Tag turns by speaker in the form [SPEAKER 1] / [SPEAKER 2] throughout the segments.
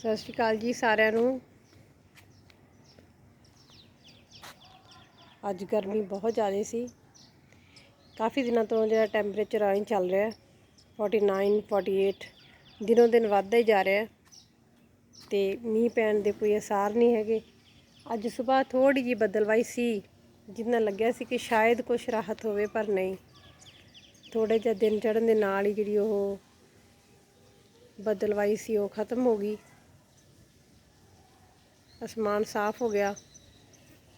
[SPEAKER 1] ਸਤਿ ਸ਼੍ਰੀ ਅਕਾਲ ਜੀ ਸਾਰਿਆਂ ਨੂੰ। ਅੱਜ ਗਰਮੀ ਬਹੁਤ ਜ਼ਿਆਦਾ ਸੀ। ਕਾਫੀ ਦਿਨਾਂ ਤੋਂ ਜਿਹੜਾ ਟੈਂਪਰੇਚਰ ਆਈ ਚੱਲ ਰਿਹਾ 49 48 ਦਿਨੋਂ ਦਿਨ ਵੱਧਦਾ ਹੀ ਜਾ ਰਿਹਾ ਤੇ ਮੀਂਹ ਪੈਣ ਦੇ ਕੋਈ ਅਸਾਰ ਨਹੀਂ ਹੈਗੇ। ਅੱਜ ਸਵੇਰ ਥੋੜੀ ਜਿਹੀ ਬਦਲਵਾਈ ਸੀ। ਜਿੰਨਾ ਲੱਗਿਆ ਸੀ ਕਿ ਸ਼ਾਇਦ ਕੁਝ ਰਾਹਤ ਹੋਵੇ, ਪਰ ਨਹੀਂ। ਥੋੜੇ ਜਿਹਾ ਦਿਨ ਚੜ੍ਹਨ ਦੇ ਨਾਲ ਹੀ ਜਿਹੜੀ ਉਹ ਬਦਲਵਾਈ ਸੀ, ਉਹ ਖਤਮ ਹੋ ਗਈ। ਅਸਮਾਨ ਸਾਫ਼ ਹੋ ਗਿਆ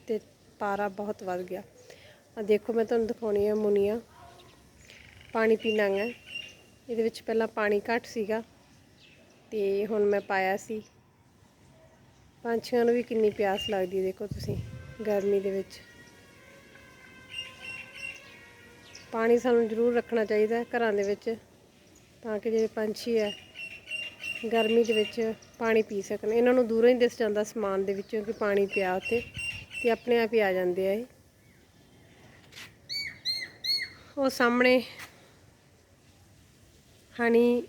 [SPEAKER 1] ਤੇ ਪਾਰਾ ਬਹੁਤ ਵੱਧ ਗਿਆ। ਆ ਦੇਖੋ, ਮੈਂ ਤੁਹਾਨੂੰ ਦਿਖਾਉਣੀ ਆ ਮੁਨੀਆ। ਪਾਣੀ ਪੀਣਾ ਹੈ। ਇਹਦੇ ਵਿੱਚ ਪਹਿਲਾਂ ਪਾਣੀ ਘੱਟ ਸੀਗਾ ਤੇ ਹੁਣ ਮੈਂ ਪਾਇਆ ਸੀ। ਪੰਛੀਆਂ ਨੂੰ ਵੀ ਕਿੰਨੀ ਪਿਆਸ ਲੱਗਦੀ ਹੈ, ਦੇਖੋ ਤੁਸੀਂ, ਗਰਮੀ ਦੇ ਵਿੱਚ। ਪਾਣੀ ਸਾਨੂੰ ਜ਼ਰੂਰ ਰੱਖਣਾ ਚਾਹੀਦਾ ਘਰਾਂ ਦੇ ਵਿੱਚ, ਤਾਂ ਕਿ ਜਿਹੜੇ ਪੰਛੀ ਹੈ ਗਰਮੀ ਦੇ ਵਿੱਚ ਪਾਣੀ ਪੀ ਸਕਣ। ਇਹਨਾਂ ਨੂੰ ਦੂਰੋਂ ਹੀ ਦਿਸ ਜਾਂਦਾ ਸਮਾਨ ਦੇ ਵਿੱਚੋਂ ਕਿ ਪਾਣੀ ਪਿਆ ਉੱਥੇ ਤੇ ਆਪਣੇ ਆਪ ਹੀ ਆ ਜਾਂਦੇ ਆ ਇਹ। ਉਹ ਸਾਹਮਣੇ ਹਣੀ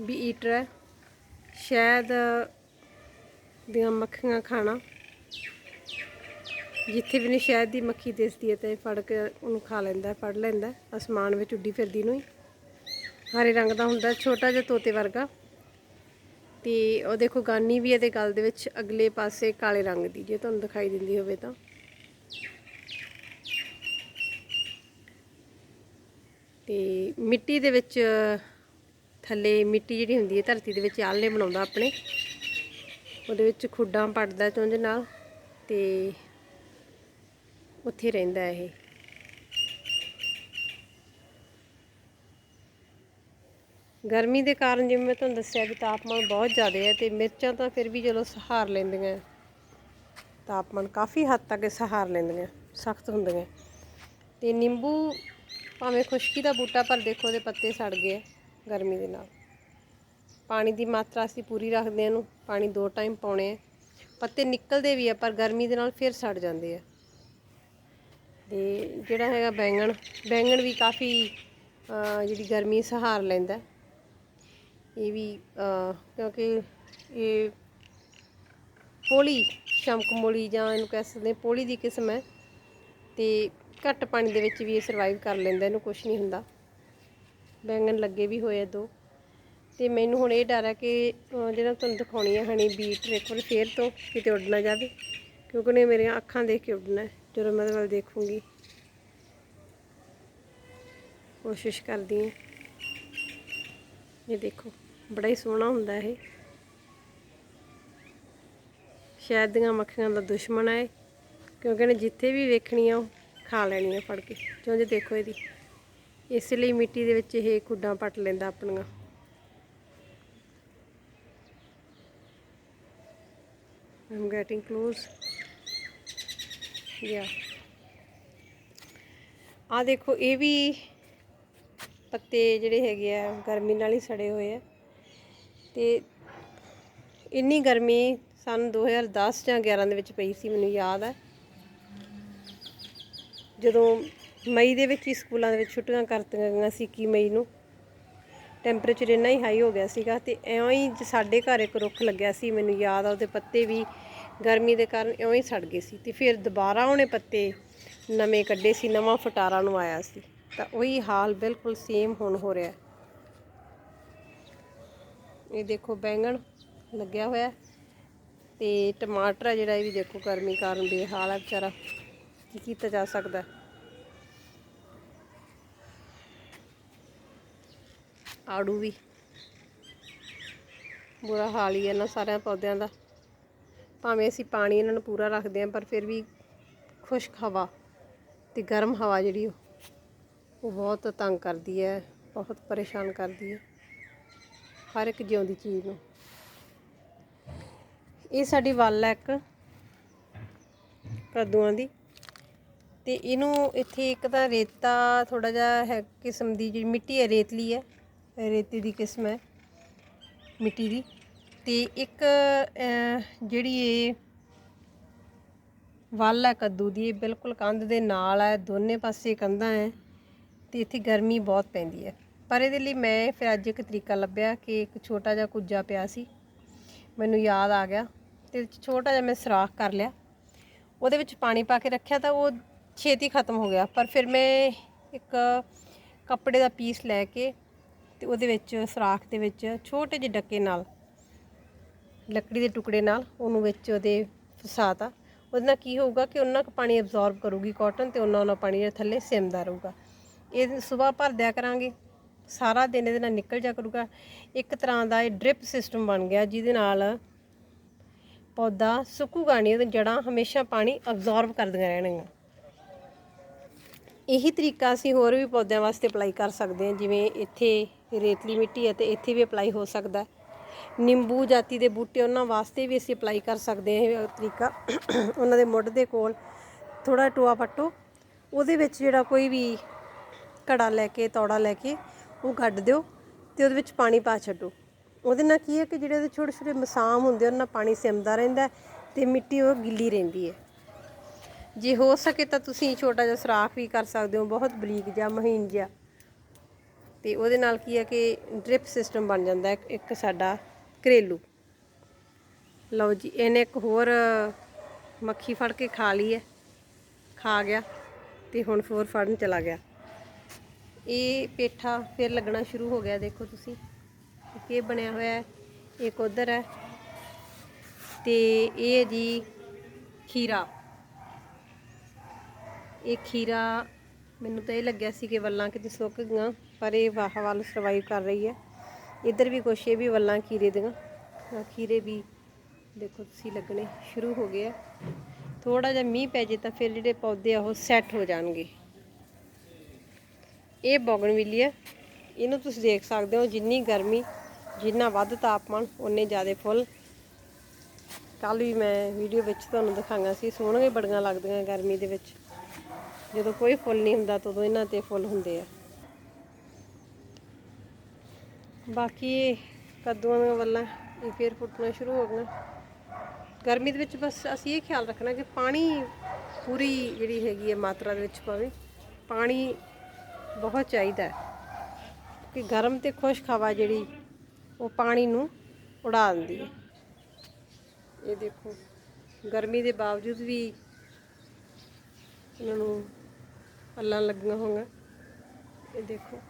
[SPEAKER 1] ਵੀ ਈਟਰ ਹੈ। ਸ਼ਾਇਦ ਦੀਆਂ ਮੱਖੀਆਂ ਖਾਣਾ। ਜਿੱਥੇ ਵੀ ਨਹੀਂ ਸ਼ਾਇਦ ਦੀ ਮੱਖੀ ਦਿਸਦੀ ਹੈ ਤੇ ਫੜ ਕੇ ਉਹਨੂੰ ਖਾ ਲੈਂਦਾ, ਫੜ ਲੈਂਦਾ। ਅਸਮਾਨ ਵਿੱਚ ਉੱਡੀ ਫਿਰਦੀ ਨੂੰ ਹੀ। ਹਰੇ ਰੰਗ ਦਾ ਹੁੰਦਾ, ਛੋਟਾ ਜਿਹਾ ਤੋਤੇ ਵਰਗਾ। ਤੇ ਉਹ ਦੇਖੋ, ਗਾਨੀ ਵੀ ਇਹਦੇ ਗਲ ਦੇ ਵਿੱਚ ਅਗਲੇ ਪਾਸੇ ਕਾਲੇ ਰੰਗ ਦੀ, ਜੇ ਤੁਹਾਨੂੰ ਦਿਖਾਈ ਦਿੰਦੀ ਹੋਵੇ ਤਾਂ। ਤੇ ਮਿੱਟੀ ਦੇ ਵਿੱਚ, ਥੱਲੇ ਮਿੱਟੀ ਜਿਹੜੀ ਹੁੰਦੀ ਹੈ, ਧਰਤੀ ਦੇ ਵਿੱਚ ਆਲਣੇ ਬਣਾਉਂਦਾ ਆਪਣੇ। ਉਹਦੇ ਵਿੱਚ ਖੁੱਡਾਂ ਪੜਦਾ ਚੁੰਝ ਨਾਲ, ਤੇ ਉੱਥੇ ਰਹਿੰਦਾ ਇਹ। ਗਰਮੀ ਦੇ ਕਾਰਨ ਜਿਵੇਂ ਮੈਂ ਤੁਹਾਨੂੰ ਦੱਸਿਆ ਵੀ ਤਾਪਮਾਨ ਬਹੁਤ ਜ਼ਿਆਦਾ ਹੈ ਤੇ ਮਿਰਚਾਂ ਤਾਂ ਫਿਰ ਵੀ ਚਲੋ ਸਹਾਰ ਲੈਂਦੀਆਂ, ਤਾਪਮਾਨ ਕਾਫੀ ਹੱਦ ਤੱਕ ਸਹਾਰ ਲੈਂਦੀਆਂ, ਸਖਤ ਹੁੰਦੀਆਂ। ਤੇ ਨਿੰਬੂ ਭਾਵੇਂ ਖੁਸ਼ਕੀ ਦਾ ਬੂਟਾ ਪਰ ਦੇਖੋ ਦੇ ਪੱਤੇ ਸੜ ਗਏ ਗਰਮੀ ਦੇ ਨਾਲ। ਪਾਣੀ ਦੀ ਮਾਤਰਾ ਅਸੀਂ ਪੂਰੀ ਰੱਖਦੇ ਹਾਂ ਇਹਨੂੰ, ਪਾਣੀ ਦੋ ਟਾਈਮ ਪਾਉਣੇ ਆ। ਪੱਤੇ ਨਿਕਲਦੇ ਵੀ ਆ, ਪਰ ਗਰਮੀ ਦੇ ਨਾਲ ਫਿਰ ਸੜ ਜਾਂਦੇ ਆ। ਤੇ ਜਿਹੜਾ ਹੈਗਾ ਬੈਂਗਣ ਬੈਂਗਣ ਵੀ ਕਾਫੀ ਜਿਹੜੀ ਗਰਮੀ ਸਹਾਰ ਲੈਂਦਾ। ਇਹ ਵੀ ਕਿਉਂਕਿ ਇਹ ਪੋਲੀ ਸ਼ਮਕਮੋਲੀ ਜਾਂ ਇਹਨੂੰ ਕਹਿ ਸਕਦੇ ਹਾਂ, ਪੋਲੀ ਦੀ ਕਿਸਮ ਹੈ। ਤੇ ਘੱਟ ਪਾਣੀ ਦੇ ਵਿੱਚ ਵੀ ਇਹ ਸਰਵਾਈਵ ਕਰ ਲੈਂਦਾ, ਇਹਨੂੰ ਕੁਝ ਨਹੀਂ ਹੁੰਦਾ। ਬੈਂਗਣ ਲੱਗੇ ਵੀ ਹੋਏ ਆ ਦੋ। ਤੇ ਮੈਨੂੰ ਹੁਣ ਇਹ ਡਰ ਹੈ ਕਿ ਜਿਹੜਾ ਤੁਹਾਨੂੰ ਦਿਖਾਉਣੀ ਹੈ ਹਣੀ ਬੀਟ ਇੱਕ ਵਾਰ ਫੇਰ ਤੋਂ ਕਿਤੇ ਉੱਡ ਨਾ ਜਾਵੇ, ਕਿਉਂਕਿ ਉਹਨੇ ਮੇਰੀਆਂ ਅੱਖਾਂ ਦੇਖ ਕੇ ਉੱਡਣਾ ਜਦੋਂ ਮੈਂ ਉਹਦੇ ਵੱਲ ਦੇਖੂੰਗੀ, ਕੋਸ਼ਿਸ਼ ਕਰਦੀ ਹਾਂ। ਇਹ ਦੇਖੋ। ਬੜਾ ਹੀ ਸੋਹਣਾ ਹੁੰਦਾ ਇਹ। ਸ਼ਹਿਦ ਦੀਆਂ ਮੱਖੀਆਂ ਦਾ ਦੁਸ਼ਮਣ ਹੈ ਕਿਉਂਕਿ ਇਹਨੇ ਜਿੱਥੇ ਵੀ ਵੇਖਣੀ ਆ ਉਹ ਖਾ ਲੈਣੀ ਆ ਫੜ ਕੇ। ਚੁੰਝ ਦੇਖੋ ਇਹਦੀ। ਇਸ ਲਈ ਮਿੱਟੀ ਦੇ ਵਿੱਚ ਇਹ ਖੁੱਡਾਂ ਪੱਟ ਲੈਂਦਾ ਆਪਣੀਆਂ। I'm getting close. Yeah. ਆ ਦੇਖੋ, ਇਹ ਵੀ ਪੱਤੇ ਜਿਹੜੇ ਹੈਗੇ ਆ, ਗਰਮੀ ਨਾਲ ਹੀ ਸੜੇ ਹੋਏ ਆ। ਤੇ ਇੰਨੀ ਗਰਮੀ ਸਨ 2010 ਜਾਂ 11 ਦੇ ਵਿੱਚ ਪਈ ਸੀ, ਮੈਨੂੰ ਯਾਦ ਹੈ ਜਦੋਂ ਮਈ ਦੇ ਵਿੱਚ ਹੀ ਸਕੂਲਾਂ ਦੇ ਵਿੱਚ ਛੁੱਟੀਆਂ ਕਰਤੀਆਂ ਗਈਆਂ ਸੀ 21 ਮਈ ਨੂੰ ਟੈਂਪਰੇਚਰ ਇੰਨਾ ਹੀ ਹਾਈ ਹੋ ਗਿਆ ਸੀਗਾ ਤੇ ਐਵੇਂ ਹੀ ਜ- ਸਾਡੇ ਘਰ ਇੱਕ ਰੁੱਖ ਲੱਗਿਆ ਸੀ, ਮੈਨੂੰ ਯਾਦ ਆ, ਉਹਦੇ ਪੱਤੇ ਵੀ ਗਰਮੀ ਦੇ ਕਾਰਨ ਐਵੇਂ ਹੀ ਸੜ ਗਏ ਸੀ ਤੇ ਫਿਰ ਦੁਬਾਰਾ ਉਹਨੇ ਪੱਤੇ ਨਵੇਂ ਕੱਢੇ ਸੀ, ਨਵਾਂ ਫਟਾਰਾ ਨੂੰ ਆਇਆ ਸੀ। ਤਾਂ ਉਹੀ ਹਾਲ ਬਿਲਕੁਲ ਸੇਮ ਹੁਣ ਹੋ ਰਿਹਾ। ਇਹ ਦੇਖੋ ਬੈਂਗਣ ਲੱਗਿਆ ਹੋਇਆ ਹੈ ਤੇ ਟਮਾਟਰ ਹੈ ਜਿਹੜਾ, ਇਹ ਵੀ ਦੇਖੋ ਗਰਮੀ ਕਾਰਨ ਬੇਹਾਲ ਹੈ ਵਿਚਾਰਾ। ਕੀ ਕੀਤਾ ਜਾ ਸਕਦਾ ਆੜੂ ਵੀ। ਬੁਰਾ ਹਾਲ ਹੀ ਹੈ ਇਹਨਾਂ ਸਾਰਿਆਂ ਪੌਦਿਆਂ ਦਾ। ਭਾਵੇਂ ਅਸੀਂ ਪਾਣੀ ਇਹਨਾਂ ਨੂੰ ਪੂਰਾ ਰੱਖਦੇ ਹਾਂ, ਪਰ ਫਿਰ ਵੀ ਖੁਸ਼ਕ ਹਵਾ ਤੇ ਗਰਮ ਹਵਾ ਜਿਹੜੀ ਉਹ ਬਹੁਤ ਤੰਗ ਕਰਦੀ ਹੈ, ਬਹੁਤ ਪਰੇਸ਼ਾਨ ਕਰਦੀ ਹੈ। ਹਰ ਇੱਕ ਜਿਉਂਦੀ ਚੀਜ਼ ਨੂੰ। ਇਹ ਸਾਡੀ ਵੱਲ ਹੈ ਇੱਕ ਕੱਦੂਆਂ ਦੀ। ਤੇ ਇਹਨੂੰ ਇੱਥੇ ਇੱਕ ਤਾਂ ਰੇਤਾ ਥੋੜਾ ਜਿਹਾ ਹੈ ਕਿਸਮ ਦੀ ਜਿਹੜੀ ਮਿੱਟੀ ਹੈ, ਰੇਤਲੀ ਹੈ। ਰੇਤੇ ਦੀ ਕਿਸਮ ਹੈ ਮਿੱਟੀ ਦੀ। ਤੇ ਇੱਕ ਜਿਹੜੀ ਇਹ ਵੱਲ ਹੈ ਕੱਦੂ ਦੀ, ਇਹ ਬਿਲਕੁਲ ਕੰਧ ਦੇ ਨਾਲ ਹੈ, ਦੋਨੇ ਪਾਸੇ ਕੰਧਾਂ ਹੈ। ਤੇ ਇੱਥੇ ਗਰਮੀ ਬਹੁਤ ਪੈਂਦੀ ਹੈ। ਪਰ ਇਹਦੇ ਲਈ ਮੈਂ ਫਿਰ ਅੱਜ ਇੱਕ ਤਰੀਕਾ ਲੱਭਿਆ ਕਿ ਇੱਕ ਛੋਟਾ ਜਿਹਾ ਕੁੱਜਾ ਪਿਆ ਸੀ। ਮੈਨੂੰ ਯਾਦ ਆ ਗਿਆ ਤੇ ਛੋਟਾ ਜਿਹਾ ਮੈਂ ਸਰਾਖ ਕਰ ਲਿਆ। ਉਹਦੇ ਵਿੱਚ ਪਾਣੀ ਪਾ ਕੇ ਰੱਖਿਆ ਤਾਂ ਉਹ ਛੇਤੀ ਖਤਮ ਹੋ ਗਿਆ। ਪਰ ਫਿਰ ਮੈਂ ਇੱਕ ਕੱਪੜੇ ਦਾ ਪੀਸ ਲੈ ਕੇ ਤੇ ਉਹਦੇ ਵਿੱਚ, ਸਰਾਖ ਦੇ ਵਿੱਚ ਛੋਟੇ ਜਿਹੇ ਡੱਕੇ ਨਾਲ, ਲੱਕੜੀ ਦੇ ਟੁਕੜੇ ਨਾਲ ਉਹਨੂੰ ਵਿੱਚ ਉਹਦੇ ਫਸਾਤਾ। ਉਹਦੇ ਨਾਲ ਕੀ ਹੋਊਗਾ ਕਿ ਉਹਨਾਂ ਕੁ ਪਾਣੀ ਅਬਜ਼ੌਰਬ ਕਰੂਗੀ ਕਾਟਨ ਤੇ ਉਹਨਾਂ ਉਹਨਾਂ ਪਾਣੀ ਥੱਲੇ ਸਿਮਦਾ ਰਹੂਗਾ। ਇਹ ਸਵੇਰ ਭਰ ਦਿਆ ਕਰਾਂਗੇ। ਸਾਰਾ ਦਿਨ ਇਹਦੇ ਨਾਲ ਨਿਕਲ ਜਾ ਕਰੂਗਾ। ਇੱਕ ਤਰ੍ਹਾਂ ਦਾ ਇਹ ਡ੍ਰਿਪ ਸਿਸਟਮ ਬਣ ਗਿਆ ਜਿਹਦੇ ਨਾਲ ਪੌਦਾ ਸੁੱਕੂਗਾ ਨਹੀਂ ਉਹਦੀਆਂ ਜੜਾਂ ਹਮੇਸ਼ਾ ਪਾਣੀ ਅਬਜ਼ੌਰਬ ਕਰਦੀਆਂ ਰਹਿਣਗੀਆਂ। ਇਹੀ ਤਰੀਕਾ ਅਸੀਂ ਹੋਰ ਵੀ ਪੌਦਿਆਂ ਵਾਸਤੇ ਅਪਲਾਈ ਕਰ ਸਕਦੇ ਹਾਂ, ਜਿਵੇਂ ਇੱਥੇ ਰੇਤਲੀ ਮਿੱਟੀ ਹੈ ਤੇ ਇੱਥੇ ਵੀ ਅਪਲਾਈ ਹੋ ਸਕਦਾ ਨਿੰਬੂ ਜਾਤੀ ਦੇ ਬੂਟੇ ਉਹਨਾਂ ਵਾਸਤੇ ਵੀ ਅਸੀਂ ਅਪਲਾਈ ਕਰ ਸਕਦੇ ਹਾਂ, ਇਹ ਤਰੀਕਾ ਉਹਨਾਂ ਦੇ ਮੁੱਢ ਦੇ ਕੋਲ। ਥੋੜਾ ਟੋਆ ਪੱਟੋ, ਉਹਦੇ ਵਿੱਚ ਜਿਹੜਾ ਕੋਈ ਵੀ ਘੜਾ ਲੈ ਕੇ, ਤੌੜਾ ਲੈ ਕੇ ਉਹ ਗੱਡ ਦਿਓ ਤੇ ਉਹਦੇ ਵਿੱਚ ਪਾਣੀ ਪਾ ਛੱਡੋ। ਉਹਦੇ ਨਾਲ ਕੀ ਹੈ ਕਿ ਜਿਹੜੇ ਉਹਦੇ ਛੋਟੇ ਛੋਟੇ ਮਸਾਮ ਹੁੰਦੇ ਉਹਨਾਂ ਨਾਲ ਪਾਣੀ ਸਿਮਦਾ ਰਹਿੰਦਾ ਹੈ ਤੇ ਮਿੱਟੀ ਉਹ ਗਿੱਲੀ ਰਹਿੰਦੀ ਹੈ। ਜੇ ਹੋ ਸਕੇ ਤਾਂ ਤੁਸੀਂ ਛੋਟਾ ਜਿਹਾ ਸਰਾਖ ਵੀ ਕਰ ਸਕਦੇ ਹੋ, ਬਹੁਤ ਬਰੀਕ ਜਾਂ ਮਹੀਨ ਜਿਹਾ। ਤੇ ਉਹਦੇ ਨਾਲ ਕੀ ਹੈ ਕਿ ਡ੍ਰਿਪ ਸਿਸਟਮ ਬਣ ਜਾਂਦਾ ਹੈ, ਇੱਕ ਸਾਡਾ ਘਰੇਲੂ। ਲਓ ਜੀ, ਇਹਨੇ ਇੱਕ ਹੋਰ ਮੱਖੀ ਫੜ ਕੇ ਖਾ ਲਈ ਹੈ। ਖਾ ਗਿਆ ਤੇ ਹੁਣ ਫੋਰ ਫੜਨ ਚਲਾ ਗਿਆ। ਇਹ ਪੇਠਾ ਫਿਰ ਲੱਗਣਾ ਸ਼ੁਰੂ ਹੋ ਗਿਆ, ਦੇਖੋ ਤੁਸੀਂ। ਇੱਕ ਇਹ ਬਣਿਆ ਹੋਇਆ ਹੈ, ਇੱਕ ਉਧਰ ਹੈ। ਤੇ ਇਹ ਹੈ ਜੀ ਖੀਰਾ। ਇਹ ਖੀਰਾ ਮੈਨੂੰ ਤਾਂ ਇਹ ਲੱਗਿਆ ਸੀ ਕਿ ਵੱਲਾਂ ਕਿਤੇ ਸੁੱਕ ਗਈਆਂ, ਪਰ ਇਹ ਵਾਹ ਵੱਲ ਸਰਵਾਈਵ ਕਰ ਰਹੀ ਹੈ। ਇੱਧਰ ਵੀ ਕੁਛ, ਇਹ ਵੀ ਵੱਲਾਂ ਖੀਰੇ ਦੀਆਂ। ਖੀਰੇ ਵੀ ਦੇਖੋ ਤੁਸੀਂ ਲੱਗਣੇ ਸ਼ੁਰੂ ਹੋ ਗਏ ਆ। ਥੋੜਾ ਜਿਹਾ ਮੀਂਹ ਪੈ ਜੇ ਤਾਂ ਫਿਰ ਜਿਹੜੇ ਪੌਦੇ ਆ ਉਹ ਸੈੱਟ ਹੋ ਜਾਣਗੇ। ਇਹ ਬੋਗਨਵਿਲੀਆ ਇਹਨੂੰ ਤੁਸੀਂ ਦੇਖ ਸਕਦੇ ਹੋ ਜਿੰਨੀ ਗਰਮੀ, ਜਿੰਨਾ ਵੱਧ ਤਾਪਮਾਨ ਉਨੇ ਜ਼ਿਆਦਾ ਫੁੱਲ। ਕੱਲ ਵੀ ਮੈਂ ਵੀਡੀਓ ਵਿੱਚ ਤੁਹਾਨੂੰ ਦਿਖਾਈਆਂ ਸੀ, ਸੋਹਣੀਆਂ ਬੜੀਆਂ ਲੱਗਦੀਆਂ ਗਰਮੀ ਦੇ ਵਿੱਚ। ਜਦੋਂ ਕੋਈ ਫੁੱਲ ਨਹੀਂ ਹੁੰਦਾ, ਤਦੋਂ ਇਹਨਾਂ ਤੇ ਫੁੱਲ ਹੁੰਦੇ ਆ। ਬਾਕੀ ਕੱਦੂਆਂ ਦੀਆਂ ਵੱਲਾਂ, ਇਹ ਫੇਰ ਫੁੱਟਣਾ ਸ਼ੁਰੂ ਹੋ ਗਈਆਂ। ਗਰਮੀ ਦੇ ਵਿੱਚ ਬਸ ਅਸੀਂ ਇਹ ਖਿਆਲ ਰੱਖਣਾ ਕਿ ਪਾਣੀ ਪੂਰੀ ਜਿਹੜੀ ਹੈਗੀ ਹੈ ਮਾਤਰਾ ਦੇ ਵਿੱਚ ਪਾਵੇ ਪਾਣੀ ਬਹੁਤ ਚਾਹੀਦਾ ਕਿ ਗਰਮ ਤੇ ਖੁਸ਼ਕ ਹਵਾ ਜਿਹੜੀ ਉਹ ਪਾਣੀ ਨੂੰ ਉਡਾ ਦਿੰਦੀ ਹੈ। ਇਹ ਦੇਖੋ, ਗਰਮੀ ਦੇ ਬਾਵਜੂਦ ਵੀ ਇਹਨਾਂ ਨੂੰ ਪੱਲਾਂ ਲੱਗੀਆਂ ਹੋਈਆਂ। ਇਹ ਦੇਖੋ।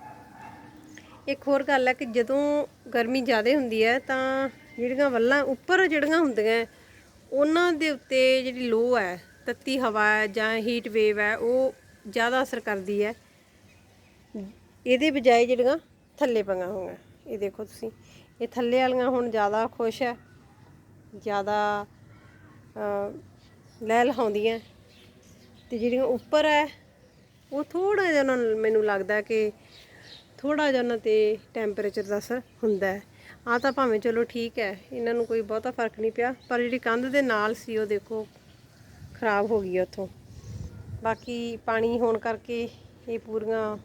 [SPEAKER 1] ਇੱਕ ਹੋਰ ਗੱਲ ਹੈ ਕਿ ਜਦੋਂ ਗਰਮੀ ਜ਼ਿਆਦਾ ਹੁੰਦੀ ਹੈ ਤਾਂ ਜਿਹੜੀਆਂ ਵੱਲਾਂ ਉੱਪਰ ਜਿਹੜੀਆਂ ਹੁੰਦੀਆਂ ਉਹਨਾਂ ਦੇ ਉੱਤੇ ਜਿਹੜੀ ਲੋ ਹੈ, ਤੱਤੀ ਹਵਾ ਹੈ ਜਾਂ ਹੀਟ ਵੇਵ ਹੈ, ਉਹ ਜ਼ਿਆਦਾ ਅਸਰ ਕਰਦੀ ਹੈ। ਇਹਦੇ ਬਜਾਏ ਜਿਹੜੀਆਂ ਥੱਲੇ ਪਈਆਂ ਹੋਈਆਂ। ਇਹ ਦੇਖੋ ਤੁਸੀਂ, ਇਹ ਥੱਲੇ ਵਾਲੀਆਂ ਹੁਣ ਜ਼ਿਆਦਾ ਖੁਸ਼ ਹੈ ਜ਼ਿਆਦਾ ਲਹਿ ਲਹਾਉਂਦੀਆਂ ਤੇ ਜਿਹੜੀਆਂ ਉੱਪਰ ਹੈ ਉਹ ਥੋੜਾ ਜਿਹਾ ਉਹਨਾਂ ਮੈਨੂੰ ਲੱਗਦਾ ਕਿ ਥੋੜਾ ਜਿਹਾ ਉਹਨਾਂ ਤੇ ਟੈਂਪਰੇਚਰ ਦਾ ਅਸਰ ਹੁੰਦਾ ਹੈ। ਆ ਤਾਂ ਭਾਵੇਂ ਚਲੋ ਠੀਕ ਹੈ, ਇਹਨਾਂ ਨੂੰ ਕੋਈ ਬਹੁਤਾ ਫ਼ਰਕ ਨਹੀਂ ਪਿਆ, ਪਰ ਜਿਹੜੀ ਕੰਧ ਦੇ ਨਾਲ ਸੀ, ਉਹ ਦੇਖੋ ਖਰਾਬ ਹੋ ਗਈ ਉੱਥੋਂ। ਬਾਕੀ ਪਾਣੀ ਹੋਣ ਕਰਕੇ ਇਹ ਪੂਰੀਆਂ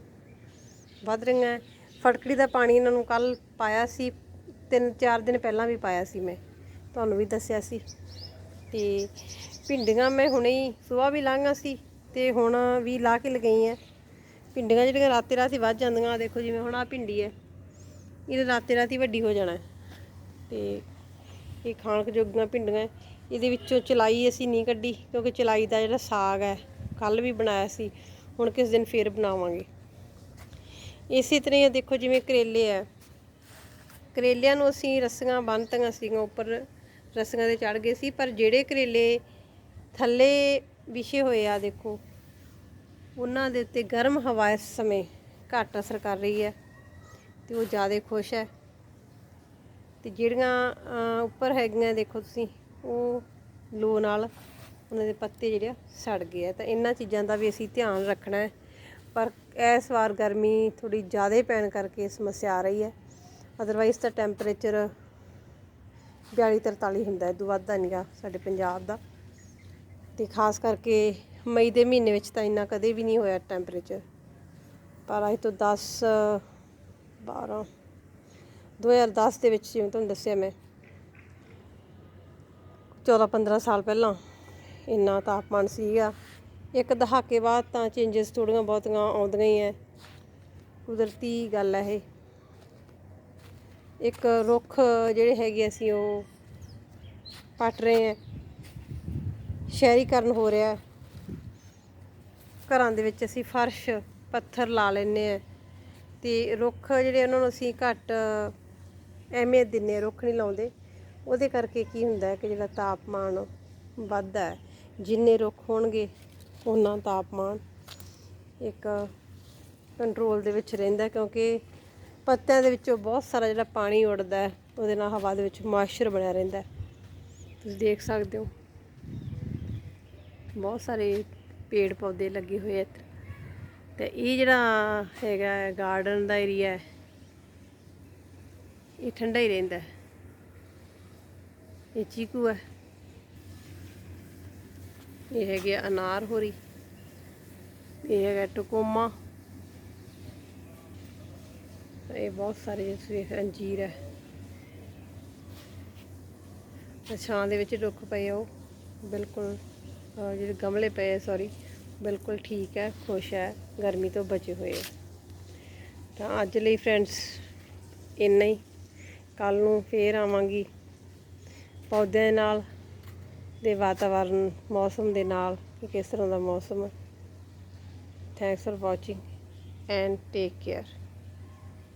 [SPEAKER 1] ਵੱਧ ਰਹੀਆਂ ਹੈ। ਫਟਕੜੀ ਦਾ ਪਾਣੀ ਇਹਨਾਂ ਨੂੰ ਕੱਲ ਪਾਇਆ ਸੀ, ਤਿੰਨ ਚਾਰ ਦਿਨ ਪਹਿਲਾਂ ਵੀ ਪਾਇਆ ਸੀ ਮੈਂ। ਤੁਹਾਨੂੰ ਵੀ ਦੱਸਿਆ ਸੀ। ਤੇ ਭਿੰਡੀਆਂ ਮੈਂ ਹੁਣੇ ਹੀ ਸੁਬਾਹ ਵੀ ਲਾਂਗਾ ਸੀ ਤੇ ਹੁਣ ਵੀ ਲਾ ਕੇ ਲਗਾਈਆਂ ਭਿੰਡੀਆਂ ਜਿਹੜੀਆਂ ਰਾਤੇ ਰਾਤੀ ਵੱਧ ਜਾਂਦੀਆਂ, ਆਹ ਦੇਖੋ ਜਿਵੇਂ ਹੁਣ ਆ ਭਿੰਡੀ ਹੈ। ਇਹ ਰਾਤੇ ਰਾਤੀ ਵੱਡੀ ਹੋ ਜਾਣਾ ਹੈ। ਤੇ ਇਹ ਖਾਣ ਕੁ ਜੋਗੀਆਂ ਭਿੰਡੀਆਂ ਇਹਦੇ ਵਿੱਚੋਂ ਚਲਾਈ ਅਸੀਂ ਨਹੀਂ ਕੱਢੀ, ਕਿਉਂਕਿ ਚਲਾਈ ਦਾ ਜਿਹੜਾ ਸਾਗ ਹੈ ਕੱਲ ਵੀ ਬਣਾਇਆ ਸੀ। ਹੁਣ ਕਿਸ ਦਿਨ ਫੇਰ ਬਣਾਵਾਂਗੇ। ਇਸੇ ਤਰ੍ਹਾਂ ਹੀ ਦੇਖੋ ਜਿਵੇਂ ਕਰੇਲੇ ਆ। ਕਰੇਲਿਆਂ ਨੂੰ ਅਸੀਂ ਰੱਸੀਆਂ ਬੰਨ੍ਹਤੀਆਂ ਸੀਗੀਆਂ, ਉੱਪਰ ਰੱਸੀਆਂ ਤੇ ਚੜ ਗਏ ਸੀ, ਪਰ ਜਿਹੜੇ ਕਰੇਲੇ ਥੱਲੇ ਵਿਛੇ ਹੋਏ ਆ, ਦੇਖੋ, ਉਹਨਾਂ ਦੇ ਉੱਤੇ ਗਰਮ ਹਵਾ ਇਸ ਸਮੇਂ ਘੱਟ ਅਸਰ ਕਰ ਰਹੀ ਹੈ ਤੇ ਉਹ ਜ਼ਿਆਦਾ ਖੁਸ਼ ਹੈ। ਤੇ ਜਿਹੜੀਆਂ ਉੱਪਰ ਹੈਗੀਆਂ, ਦੇਖੋ ਤੁਸੀਂ, ਉਹ ਲੋ ਨਾਲ ਉਹਨਾਂ ਦੇ ਪੱਤੇ ਜਿਹੜੇ ਆ, ਸੜ ਗਏ ਆ। ਤਾਂ ਇਹਨਾਂ ਚੀਜ਼ਾਂ ਦਾ ਵੀ ਅਸੀਂ ਧਿਆਨ ਰੱਖਣਾ ਹੈ। ਪਰ ਇਸ ਵਾਰ ਗਰਮੀ ਥੋੜੀ ਜ਼ਿਆਦਾ ਪੈਣ ਕਰਕੇ ਸਮੱਸਿਆ ਆ ਰਹੀ ਹੈ। ਅਦਰਵਾਈਜ਼ ਤਾਂ ਟੈਂਪਰੇਚਰ 42 43 ਹੁੰਦਾ ਹੈ ਤੋਂ ਵੱਧ ਦਾ ਨਹੀਂਗਾ ਸਾਡੇ ਪੰਜਾਬ ਦਾ। ਤੇ ਖਾਸ ਕਰਕੇ ਮਈ ਦੇ ਮਹੀਨੇ ਵਿੱਚ ਤਾਂ ਇੰਨਾ ਕਦੇ ਵੀ ਨਹੀਂ ਹੋਇਆ ਟੈਂਪਰੇਚਰ ਪਰ ਅੱਜ ਤੋਂ 10 12 2010 ਦੇ ਵਿੱਚ ਜਿਵੇਂ ਤੁਹਾਨੂੰ ਦੱਸਿਆ ਮੈਂ 14 15 ਸਾਲ ਪਹਿਲਾਂ ਇੰਨਾ ਤਾਪਮਾਨ ਸੀਗਾ। ਇੱਕ ਦਹਾਕੇ ਬਾਅਦ ਤਾਂ ਚੇਂਜਸ ਥੋੜੀਆਂ ਬਹੁਤੀਆਂ ਆਉਂਦੀਆਂ ਹੀ ਐ। ਕੁਦਰਤੀ ਗੱਲ ਹੈ ਇਹ। ਇੱਕ ਰੁੱਖ ਜਿਹੜੇ ਹੈਗੇ ਅਸੀਂ ਉਹ ਪੱਟ ਰਹੇ ਹਾਂ ਸ਼ਹਿਰੀਕਰਨ ਹੋ ਰਿਹਾ ਘਰਾਂ ਦੇ ਵਿੱਚ ਅਸੀਂ ਫਰਸ਼, ਪੱਥਰ ਲਾ ਲੈਂਦੇ ਆ ਤੇ ਰੁੱਖ ਜਿਹੜੇ ਉਹਨਾਂ ਨੂੰ ਅਸੀਂ ਘੱਟ ਅਹਿਮੀਅਤ ਦਿੰਦੇ ਹਾਂ ਰੁੱਖ ਨਹੀਂ ਲਾਉਂਦੇ। ਉਹਦੇ ਕਰਕੇ ਕੀ ਹੁੰਦਾ ਕਿ ਜਿਹੜਾ ਤਾਪਮਾਨ ਵੱਧਦਾ ਜਿੰਨੇ ਰੁੱਖ ਹੋਣਗੇ ਉਹਨਾਂ ਤਾਪਮਾਨ ਇੱਕ ਕੰਟਰੋਲ ਦੇ ਵਿੱਚ ਰਹਿੰਦਾ ਕਿਉਂਕਿ ਪੱਤਿਆਂ ਦੇ ਵਿੱਚੋਂ ਬਹੁਤ ਸਾਰਾ ਜਿਹੜਾ ਪਾਣੀ ਉੱਡਦਾ ਹੈ, ਉਹਦੇ ਨਾਲ ਹਵਾ ਦੇ ਵਿੱਚ ਮਾਇਸਚਰ ਬਣਿਆ ਰਹਿੰਦਾ ਤੁਸੀਂ ਦੇਖ ਸਕਦੇ ਹੋ। ਬਹੁਤ ਸਾਰੇ ਪੇੜ ਪੌਦੇ ਲੱਗੇ ਹੋਏ ਆ ਇੱਥੇ ਤੇ ਇਹ ਜਿਹੜਾ ਹੈਗਾ ਗਾਰਡਨ ਦਾ ਏਰੀਆ ਹੈ, ਇਹ ਠੰਡਾ ਹੀ ਰਹਿੰਦਾ ਇਹ ਚੀਕੂ ਹੈ। ਇਹ ਹੈਗੇ ਆ ਅਨਾਰ ਹੋਰੀ, ਇਹ ਹੈਗਾ ਟਕੋਮਾ। ਇਹ ਬਹੁਤ ਸਾਰੇ ਜਿਵੇਂ ਅੰਜੀਰ ਹੈ। ਛਾਂ ਦੇ ਵਿੱਚ ਰੁੱਖ ਪਏ ਉਹ, ਬਿਲਕੁਲ ਜਿਹੜੇ ਗਮਲੇ ਪਏ ਸੌਰੀ ਬਿਲਕੁਲ ਠੀਕ ਹੈ, ਖੁਸ਼ ਹੈ, ਗਰਮੀ ਤੋਂ ਬਚੇ ਹੋਏ ਤਾਂ ਅੱਜ ਲਈ ਫਰੈਂਡਸ ਇੰਨਾ ਹੀ। ਕੱਲ ਨੂੰ ਫੇਰ ਆਵਾਂਗੀ। ਪੌਦਿਆਂ ਦੇ ਨਾਲ ਦੇ ਵਾਤਾਵਰਨ, ਮੌਸਮ ਦੇ ਨਾਲ ਕਿ ਕਿਸ ਤਰ੍ਹਾਂ ਦਾ ਮੌਸਮ ਹੈ। Thanks for watching and take care